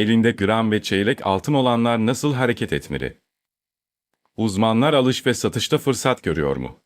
Elinde gram ve çeyrek altın olanlar nasıl hareket etmeli? Uzmanlar alış ve satışta fırsat görüyor mu?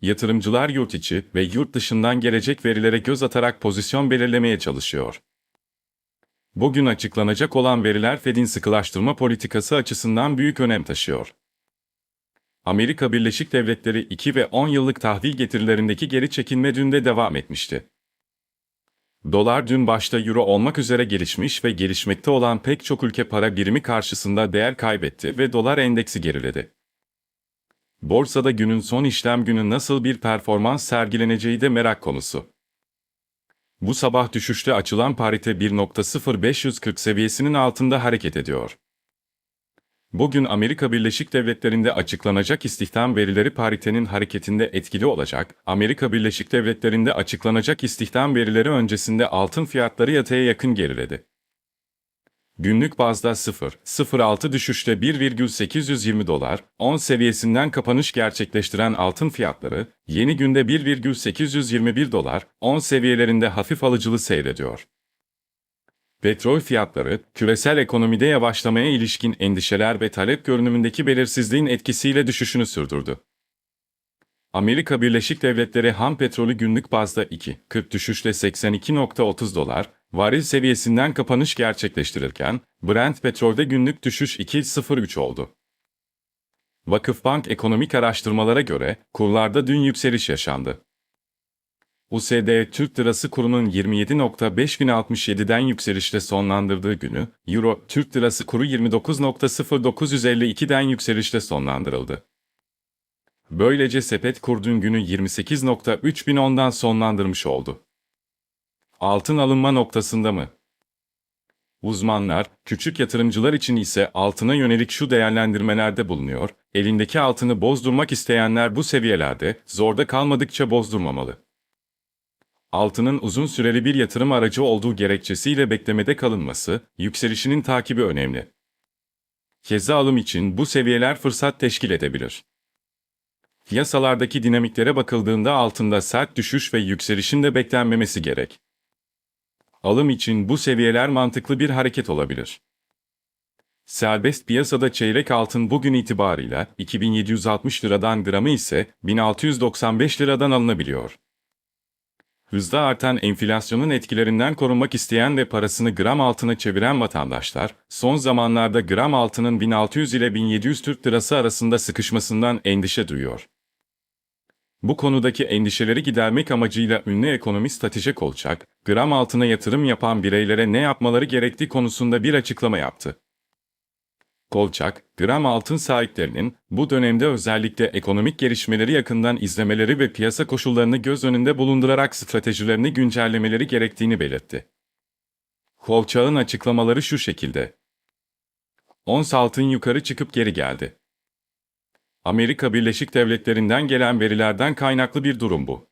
Yatırımcılar yurt içi ve yurt dışından gelecek verilere göz atarak pozisyon belirlemeye çalışıyor. Bugün açıklanacak olan veriler Fed'in sıkılaştırma politikası açısından büyük önem taşıyor. Amerika Birleşik Devletleri 2 ve 10 yıllık tahvil getirilerindeki geri çekilme dün de devam etmişti. Dolar dün başta euro olmak üzere gelişmiş ve gelişmekte olan pek çok ülke para birimi karşısında değer kaybetti ve dolar endeksi geriledi. Borsada günün son işlem günü nasıl bir performans sergileneceği de merak konusu. Bu sabah düşüşte açılan parite 1.0540 seviyesinin altında hareket ediyor. Bugün Amerika Birleşik Devletleri'nde açıklanacak istihdam verileri paritenin hareketinde etkili olacak. Amerika Birleşik Devletleri'nde açıklanacak istihdam verileri öncesinde altın fiyatları yataya yakın geriledi. Günlük bazda 0.06 düşüşte 1,820 dolar, 10 seviyesinden kapanış gerçekleştiren altın fiyatları, yeni günde 1,821 dolar, 10 seviyelerinde hafif alıcılı seyrediyor. Petrol fiyatları, küresel ekonomide yavaşlamaya ilişkin endişeler ve talep görünümündeki belirsizliğin etkisiyle düşüşünü sürdürdü. Amerika Birleşik Devletleri ham petrolü günlük bazda 2.40 düşüşle 82.30 dolar, varil seviyesinden kapanış gerçekleştirirken, Brent petrolde günlük düşüş 2.03 oldu. Vakıfbank ekonomik araştırmalara göre, kurlarda dün yükseliş yaşandı. USD Türk Lirası kurunun 27.5067'den yükselişle sonlandırdığı günü, Euro Türk Lirası kuru 29.0952'den yükselişle sonlandırıldı. Böylece sepet kurduğun günü 28.3010'dan sonlandırmış oldu. Altın alınma noktasında mı? Uzmanlar, küçük yatırımcılar için ise altına yönelik şu değerlendirmelerde bulunuyor, elindeki altını bozdurmak isteyenler bu seviyelerde, zorda kalmadıkça bozdurmamalı altının uzun süreli bir yatırım aracı olduğu gerekçesiyle beklemede kalınması, yükselişinin takibi önemli. Keza alım için bu seviyeler fırsat teşkil edebilir. Piyasalardaki dinamiklere bakıldığında altında sert düşüş ve yükselişin de beklenmemesi gerek. Alım için bu seviyeler mantıklı bir hareket olabilir. Serbest piyasada çeyrek altın bugün itibarıyla 2760 liradan gramı ise 1695 liradan alınabiliyor hızla artan enflasyonun etkilerinden korunmak isteyen ve parasını gram altına çeviren vatandaşlar, son zamanlarda gram altının 1600 ile 1700 Türk Lirası arasında sıkışmasından endişe duyuyor. Bu konudaki endişeleri gidermek amacıyla ünlü ekonomist Hatice Kolçak, gram altına yatırım yapan bireylere ne yapmaları gerektiği konusunda bir açıklama yaptı. Kolçak, gram altın sahiplerinin bu dönemde özellikle ekonomik gelişmeleri yakından izlemeleri ve piyasa koşullarını göz önünde bulundurarak stratejilerini güncellemeleri gerektiğini belirtti. Kolçak'ın açıklamaları şu şekilde. Ons altın yukarı çıkıp geri geldi. Amerika Birleşik Devletleri'nden gelen verilerden kaynaklı bir durum bu.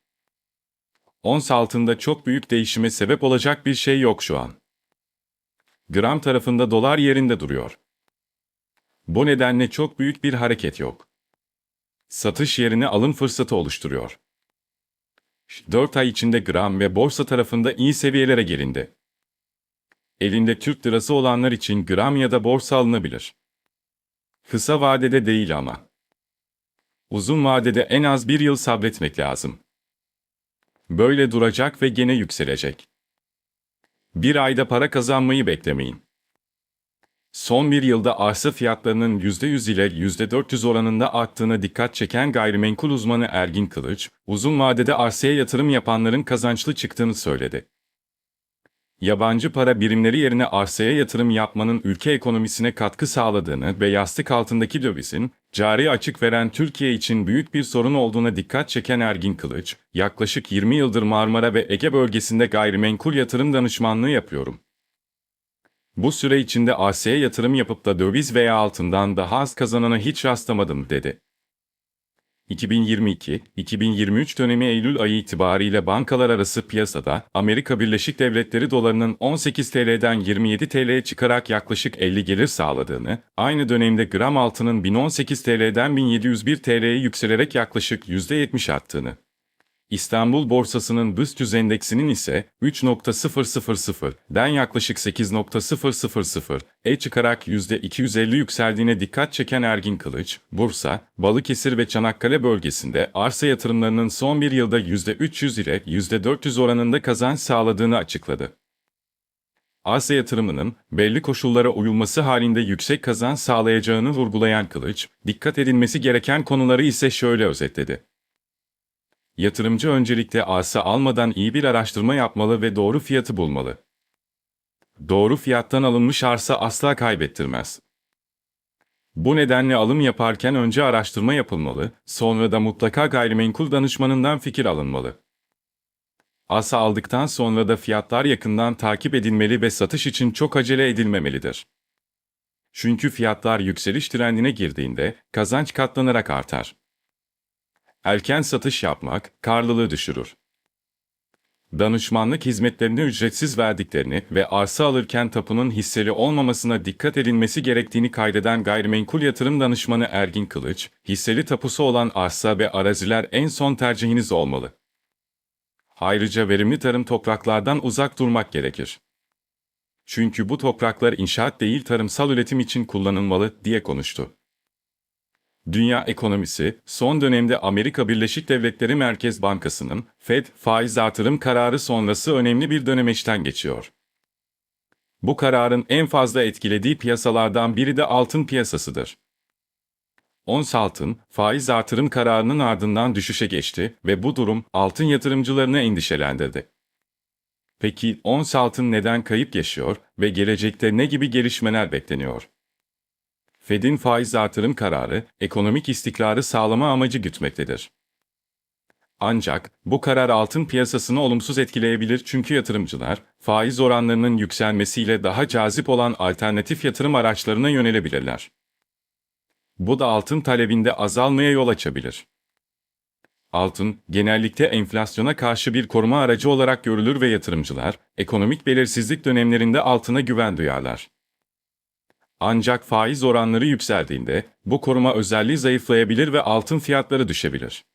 Ons altında çok büyük değişime sebep olacak bir şey yok şu an. Gram tarafında dolar yerinde duruyor. Bu nedenle çok büyük bir hareket yok. Satış yerine alım fırsatı oluşturuyor. 4 ay içinde gram ve borsa tarafında iyi seviyelere gelindi. Elinde Türk lirası olanlar için gram ya da borsa alınabilir. Kısa vadede değil ama. Uzun vadede en az bir yıl sabretmek lazım. Böyle duracak ve gene yükselecek. Bir ayda para kazanmayı beklemeyin. Son bir yılda arsa fiyatlarının %100 ile %400 oranında arttığına dikkat çeken gayrimenkul uzmanı Ergin Kılıç, uzun vadede arsaya yatırım yapanların kazançlı çıktığını söyledi. Yabancı para birimleri yerine arsaya yatırım yapmanın ülke ekonomisine katkı sağladığını ve yastık altındaki dövizin, cari açık veren Türkiye için büyük bir sorun olduğuna dikkat çeken Ergin Kılıç, yaklaşık 20 yıldır Marmara ve Ege bölgesinde gayrimenkul yatırım danışmanlığı yapıyorum. Bu süre içinde arsaya yatırım yapıp da döviz veya altından daha az kazanana hiç rastlamadım dedi. 2022-2023 dönemi Eylül ayı itibariyle bankalar arası piyasada Amerika Birleşik Devletleri dolarının 18 TL'den 27 TL'ye çıkarak yaklaşık 50 gelir sağladığını, aynı dönemde gram altının 1018 TL'den 1701 TL'ye yükselerek yaklaşık %70 arttığını, İstanbul borsasının BIST endeksinin ise 3.000'den yaklaşık 8.000'e çıkarak %250 yükseldiğine dikkat çeken Ergin Kılıç, Bursa, Balıkesir ve Çanakkale bölgesinde arsa yatırımlarının son bir yılda %300 ile %400 oranında kazanç sağladığını açıkladı. Arsa yatırımının belli koşullara uyulması halinde yüksek kazanç sağlayacağını vurgulayan Kılıç, dikkat edilmesi gereken konuları ise şöyle özetledi. Yatırımcı öncelikle arsa almadan iyi bir araştırma yapmalı ve doğru fiyatı bulmalı. Doğru fiyattan alınmış arsa asla kaybettirmez. Bu nedenle alım yaparken önce araştırma yapılmalı, sonra da mutlaka gayrimenkul danışmanından fikir alınmalı. Arsa aldıktan sonra da fiyatlar yakından takip edilmeli ve satış için çok acele edilmemelidir. Çünkü fiyatlar yükseliş trendine girdiğinde kazanç katlanarak artar. Erken satış yapmak karlılığı düşürür. Danışmanlık hizmetlerini ücretsiz verdiklerini ve arsa alırken tapunun hisseli olmamasına dikkat edilmesi gerektiğini kaydeden gayrimenkul yatırım danışmanı Ergin Kılıç, hisseli tapusu olan arsa ve araziler en son tercihiniz olmalı. Ayrıca verimli tarım topraklardan uzak durmak gerekir. Çünkü bu topraklar inşaat değil tarımsal üretim için kullanılmalı diye konuştu. Dünya ekonomisi, son dönemde Amerika Birleşik Devletleri Merkez Bankası'nın Fed faiz artırım kararı sonrası önemli bir dönemeçten geçiyor. Bu kararın en fazla etkilediği piyasalardan biri de altın piyasasıdır. Ons altın, faiz artırım kararının ardından düşüşe geçti ve bu durum altın yatırımcılarını endişelendirdi. Peki ons altın neden kayıp yaşıyor ve gelecekte ne gibi gelişmeler bekleniyor? Fed'in faiz artırım kararı, ekonomik istikrarı sağlama amacı gütmektedir. Ancak bu karar altın piyasasını olumsuz etkileyebilir çünkü yatırımcılar, faiz oranlarının yükselmesiyle daha cazip olan alternatif yatırım araçlarına yönelebilirler. Bu da altın talebinde azalmaya yol açabilir. Altın, genellikle enflasyona karşı bir koruma aracı olarak görülür ve yatırımcılar, ekonomik belirsizlik dönemlerinde altına güven duyarlar. Ancak faiz oranları yükseldiğinde bu koruma özelliği zayıflayabilir ve altın fiyatları düşebilir.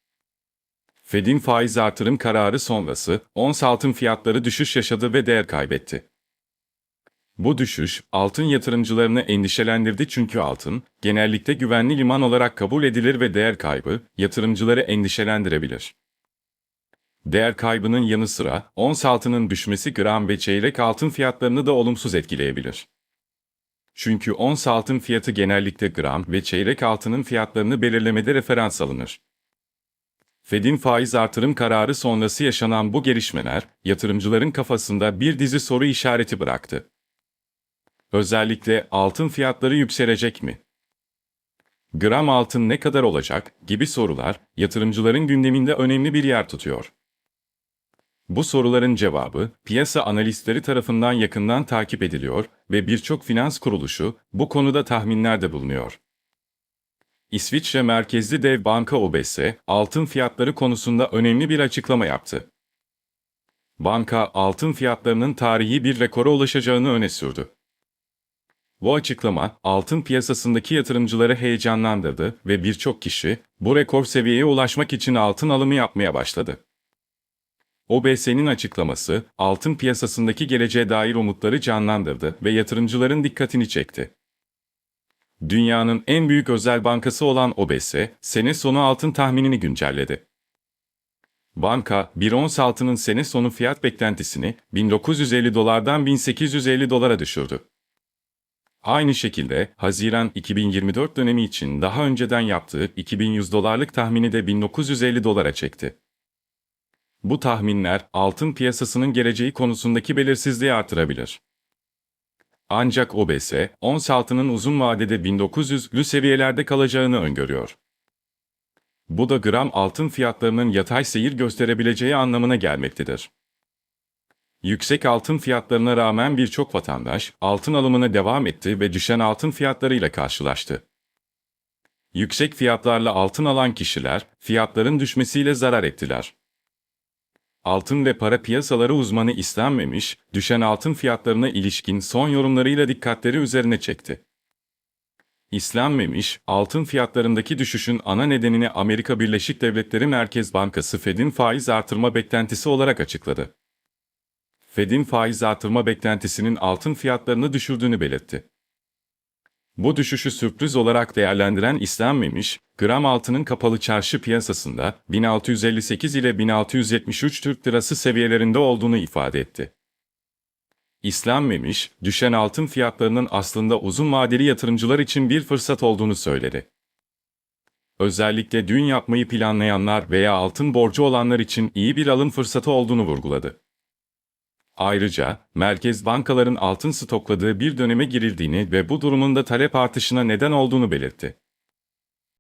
Fed'in faiz artırım kararı sonrası ons altın fiyatları düşüş yaşadı ve değer kaybetti. Bu düşüş altın yatırımcılarını endişelendirdi çünkü altın genellikle güvenli liman olarak kabul edilir ve değer kaybı yatırımcıları endişelendirebilir. Değer kaybının yanı sıra ons altının düşmesi gram ve çeyrek altın fiyatlarını da olumsuz etkileyebilir. Çünkü ons altın fiyatı genellikle gram ve çeyrek altının fiyatlarını belirlemede referans alınır. Fed'in faiz artırım kararı sonrası yaşanan bu gelişmeler, yatırımcıların kafasında bir dizi soru işareti bıraktı. Özellikle altın fiyatları yükselecek mi? Gram altın ne kadar olacak gibi sorular yatırımcıların gündeminde önemli bir yer tutuyor. Bu soruların cevabı piyasa analistleri tarafından yakından takip ediliyor ve birçok finans kuruluşu bu konuda tahminlerde bulunuyor. İsviçre merkezli dev banka OBS, altın fiyatları konusunda önemli bir açıklama yaptı. Banka, altın fiyatlarının tarihi bir rekora ulaşacağını öne sürdü. Bu açıklama, altın piyasasındaki yatırımcıları heyecanlandırdı ve birçok kişi bu rekor seviyeye ulaşmak için altın alımı yapmaya başladı. OBS'nin açıklaması, altın piyasasındaki geleceğe dair umutları canlandırdı ve yatırımcıların dikkatini çekti. Dünyanın en büyük özel bankası olan OBS, sene sonu altın tahminini güncelledi. Banka, bir ons altının sene sonu fiyat beklentisini 1950 dolardan 1850 dolara düşürdü. Aynı şekilde Haziran 2024 dönemi için daha önceden yaptığı 2100 dolarlık tahmini de 1950 dolara çekti. Bu tahminler altın piyasasının geleceği konusundaki belirsizliği artırabilir. Ancak OBS, ons altının uzun vadede 1900'lü seviyelerde kalacağını öngörüyor. Bu da gram altın fiyatlarının yatay seyir gösterebileceği anlamına gelmektedir. Yüksek altın fiyatlarına rağmen birçok vatandaş altın alımına devam etti ve düşen altın fiyatlarıyla karşılaştı. Yüksek fiyatlarla altın alan kişiler fiyatların düşmesiyle zarar ettiler. Altın ve para piyasaları uzmanı istenmemiş, düşen altın fiyatlarına ilişkin son yorumlarıyla dikkatleri üzerine çekti. İslenmemiş, altın fiyatlarındaki düşüşün ana nedenini Amerika Birleşik Devletleri Merkez Bankası Fed'in faiz artırma beklentisi olarak açıkladı. Fed'in faiz artırma beklentisinin altın fiyatlarını düşürdüğünü belirtti. Bu düşüşü sürpriz olarak değerlendiren istenmemiş, gram altının kapalı çarşı piyasasında 1658 ile 1673 Türk Lirası seviyelerinde olduğunu ifade etti. İslenmemiş, düşen altın fiyatlarının aslında uzun vadeli yatırımcılar için bir fırsat olduğunu söyledi. Özellikle düğün yapmayı planlayanlar veya altın borcu olanlar için iyi bir alım fırsatı olduğunu vurguladı. Ayrıca, merkez bankaların altın stokladığı bir döneme girildiğini ve bu durumun da talep artışına neden olduğunu belirtti.